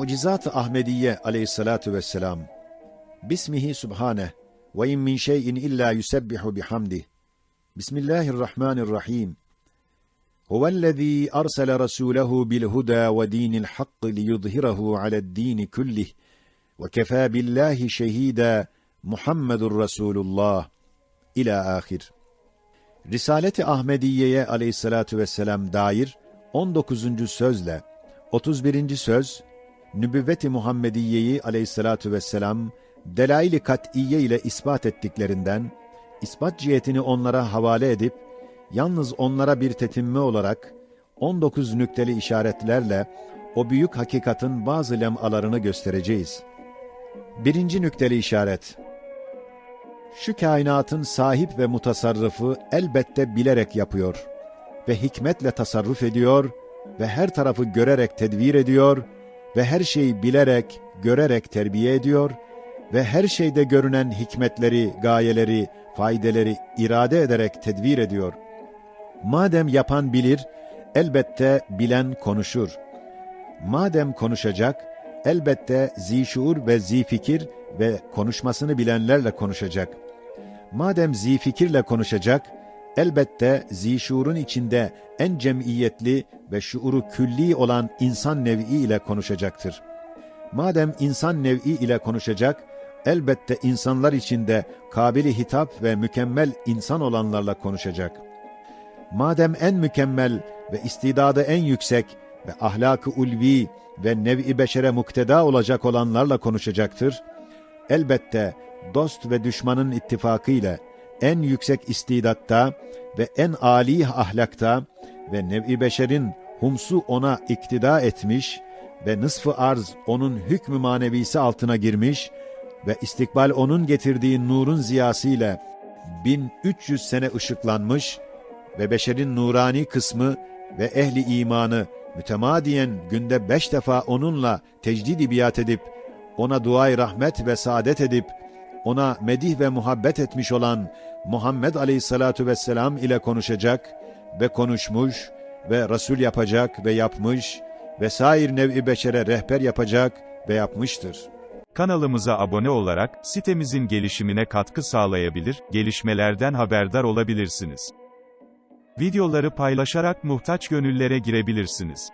Mucizat-ı Ahmediye aleyhissalatu vesselam. Bismihi subhane ve in min şeyin illa yusebbihu bihamdih. Bismillahirrahmanirrahim. Huvellezî arsele rasûlehu bil huda ve dînil hakk liyudhirahu ale'd-dîni kullih ve kefâ billahi şehîdâ Muhammedur Resulullah ila ahir. Risaleti Ahmediye'ye aleyhissalatu vesselam dair 19. sözle 31. söz Nübüvvet-i Muhammediye'yi aleyhissalatu vesselam delail-i kat'iye ile ispat ettiklerinden ispat cihetini onlara havale edip yalnız onlara bir tetimme olarak 19 nükteli işaretlerle o büyük hakikatin bazı lemalarını göstereceğiz. Birinci nükteli işaret şu kainatın sahip ve mutasarrıfı elbette bilerek yapıyor ve hikmetle tasarruf ediyor ve her tarafı görerek tedbir ediyor ve her şeyi bilerek, görerek terbiye ediyor ve her şeyde görünen hikmetleri, gayeleri, faydeleri irade ederek tedbir ediyor. Madem yapan bilir, elbette bilen konuşur. Madem konuşacak, elbette zişuur ve zifikir ve konuşmasını bilenlerle konuşacak. Madem zifikirle konuşacak, elbette zişuurun içinde en cemiyetli ve şuuru külli olan insan nev'i ile konuşacaktır. Madem insan nev'i ile konuşacak, elbette insanlar içinde kabili hitap ve mükemmel insan olanlarla konuşacak. Madem en mükemmel ve istidadı en yüksek ve ahlakı ulvi ve nev'i beşere mukteda olacak olanlarla konuşacaktır, elbette dost ve düşmanın ittifakıyla en yüksek istidatta ve en âli ahlakta ve nev'i beşerin humsu ona iktida etmiş ve nısfı arz onun hükmü manevisi altına girmiş ve istikbal onun getirdiği nurun ziyasıyla 1300 sene ışıklanmış ve beşerin nurani kısmı ve ehli imanı mütemadiyen günde beş defa onunla tecdid biat edip, ona duay rahmet ve saadet edip, ona medih ve muhabbet etmiş olan Muhammed Aleyhisselatu Vesselam ile konuşacak ve konuşmuş ve Resul yapacak ve yapmış ve sair nev'i beşere rehber yapacak ve yapmıştır. Kanalımıza abone olarak, sitemizin gelişimine katkı sağlayabilir, gelişmelerden haberdar olabilirsiniz. Videoları paylaşarak muhtaç gönüllere girebilirsiniz.